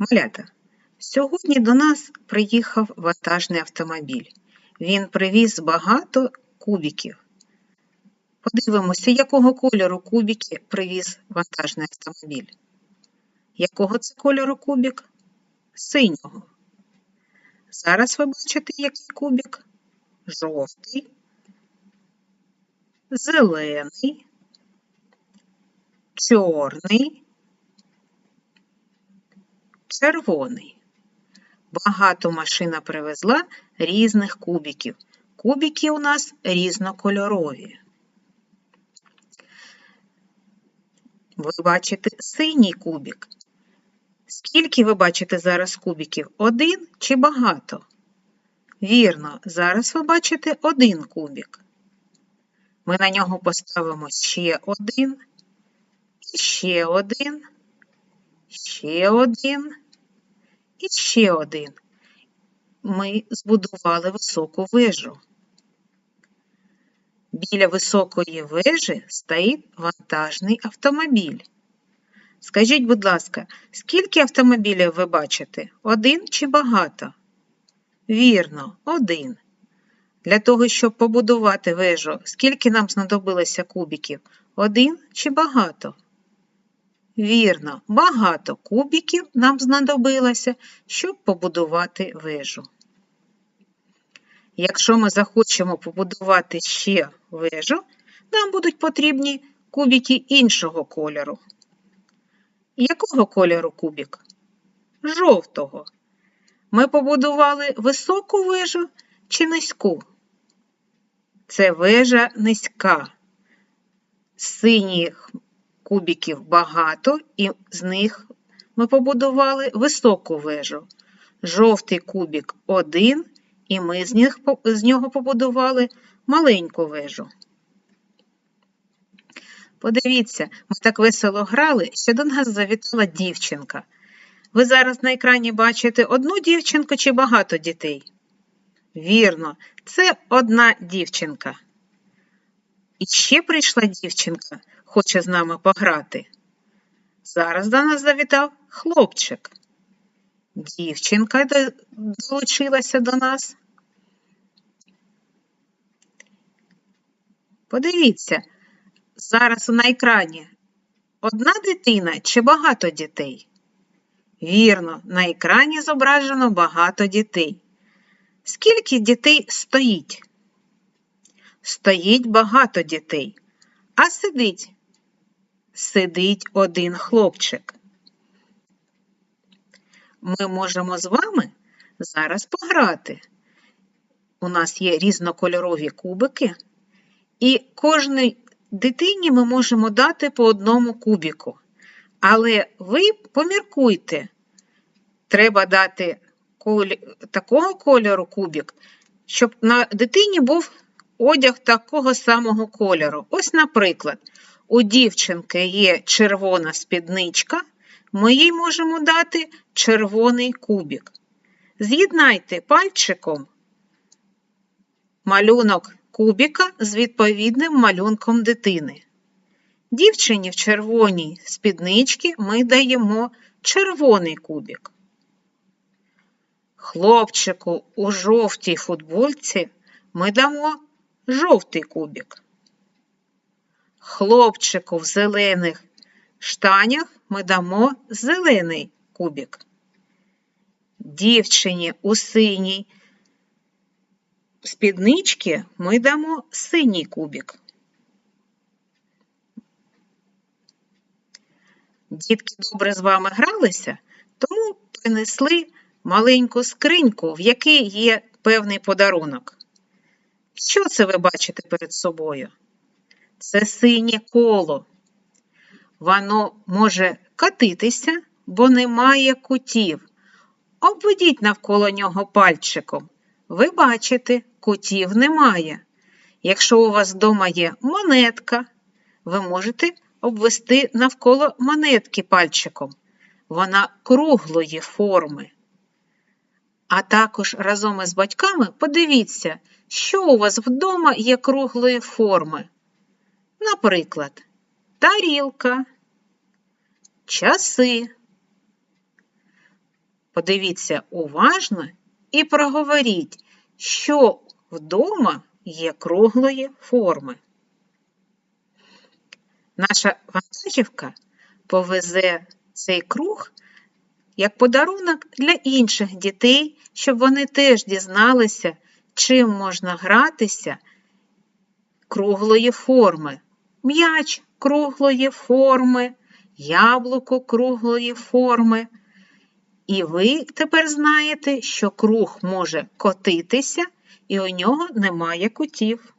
Малята, сьогодні до нас приїхав вантажний автомобіль. Він привіз багато кубиків. Подивимося, якого кольору кубики привіз вантажний автомобіль. Якого це кольору кубик? Синього. Зараз ви бачите, який кубик? Жовтий, зелений, чорний, червоний. Багато машина привезла різних кубиків. Кубики у нас різнокольорові. Ви бачите синій кубик. Скільки ви бачите зараз кубиків? Один чи багато? Вірно, зараз ви бачите один кубик. Ми на нього поставимо ще один, і ще один, ще один і ще один. Ми збудували високу вежу. Біля високої вежі стоїть вантажний автомобіль. Скажіть, будь ласка, скільки автомобілів ви бачите? Один чи багато? Вірно, один. Для того, щоб побудувати вежу, скільки нам знадобилося кубиків? Один чи багато? Вірно, багато кубиків нам знадобилося, щоб побудувати вежу. Якщо ми захочемо побудувати ще вежу, нам будуть потрібні кубики іншого кольору. Якого кольору кубик? Жовтого. Ми побудували високу вежу чи низьку? Це вежа низька. Синіх кубиків багато, і з них ми побудували високу вежу. Жовтий кубик один, і ми з, них, з нього побудували маленьку вежу. Подивіться, ми так весело грали, що до нас завітала дівчинка. Ви зараз на екрані бачите одну дівчинку чи багато дітей? Вірно, це одна дівчинка. І ще прийшла дівчинка, хоче з нами пограти. Зараз до нас завітав хлопчик. Дівчинка долучилася до нас. Подивіться, зараз на екрані одна дитина чи багато дітей? Вірно, на екрані зображено багато дітей. Скільки дітей стоїть? Стоїть багато дітей, а сидить. Сидить один хлопчик. Ми можемо з вами зараз пограти. У нас є різнокольорові кубики, і кожній дитині ми можемо дати по одному кубіку. Але ви поміркуйте, треба дати такого кольору кубик, щоб на дитині був одяг такого самого кольору. Ось, наприклад, у дівчинки є червона спідничка, ми їй можемо дати червоний кубик. З'єднайте пальчиком малюнок кубика з відповідним малюнком дитини. Дівчині в червоній спідничці ми даємо червоний кубик. Хлопчику у жовтій футбольці ми дамо жовтий кубик. Хлопчику в зелених штанях ми дамо зелений кубик. Дівчині у синій спідничці ми дамо синій кубик. Дітки добре з вами гралися, тому принесли маленьку скриньку, в якій є певний подарунок. Що це ви бачите перед собою? Це синє коло. Воно може катитися, бо немає кутів. Обведіть навколо нього пальчиком. Ви бачите, кутів немає. Якщо у вас вдома є монетка, ви можете обвести навколо монетки пальчиком. Вона круглої форми. А також разом із батьками подивіться, що у вас вдома є круглої форми. Наприклад, тарілка, часи, Подивіться уважно і проговоріть, що вдома є круглої форми. Наша вантажівка повезе цей круг як подарунок для інших дітей, щоб вони теж дізналися, чим можна гратися круглої форми. М'яч круглої форми, яблуко круглої форми. І ви тепер знаєте, що круг може котитися, і у нього немає кутів.